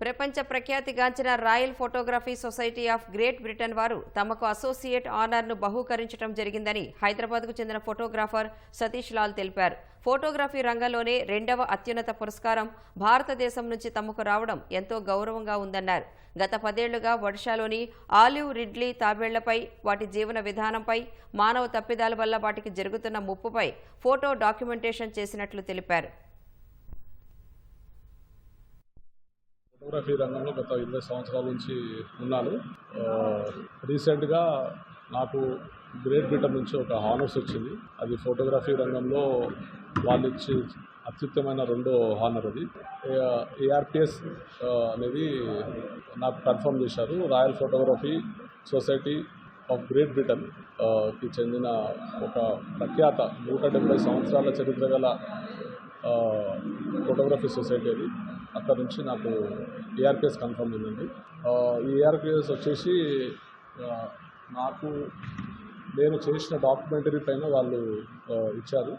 ప్రపంచ ప్రఖ్యాతిగాంచిన Royal Photography Society of Great Britain వారు తమకు అసోసియేట్ ఆనర్ను బహూకరించడం జరిగిందని హైదరాబాద్కు చెందిన ఫోటోగ్రాఫర్ సతీష్ లాల్ తెలిపారు. ఫోటోగ్రఫీ రంగంలోనే రెండవ అత్యున్నత పురస్కారం భారతదేశం నుంచి తమకు రావడం ఎంతో గౌరవంగా ఉందన్నారు. గత పదేళ్ళుగా ఒడిశాలోని ఆలివ్ రిడ్లీ తాబేళ్ళపై వాటి జీవన విధానంపై మానవ తప్పిదాల వల్ల వాటికి జరుగుతున్న ముప్పుపై ఫోటో డాక్యుమెంటేషన్ చేసినట్లు తెలిపారు. ఫోటోగ్రఫీ రంగంలో గత ఇరవై సంవత్సరాల నుంచి ఉన్నాను. రీసెంట్గా నాకు గ్రేట్ బ్రిటన్ నుంచి ఒక హానర్స్ వచ్చింది. అది ఫోటోగ్రఫీ రంగంలో వాళ్ళు ఇచ్చి అత్యుత్తమైన రెండో హానర్ అది. ఏఆర్పిఎస్ అనేది నాకు కన్ఫర్మ్ చేశారు. Royal Photography Society of Great బ్రిటన్కి చెందిన ఒక ప్రఖ్యాత నూట డెబ్బై సంవత్సరాల చరిత్ర గల ఫోటోగ్రఫీ సొసైటీ అది. అక్కడ నుంచి నాకు ఏఆర్పిఎస్ కన్ఫర్మ్ అయిందండి. ఈ ఏఆర్పిఎస్ వచ్చేసి నాకు నేను చేసిన డాక్యుమెంటరీ పైన వాళ్ళు ఇచ్చారు.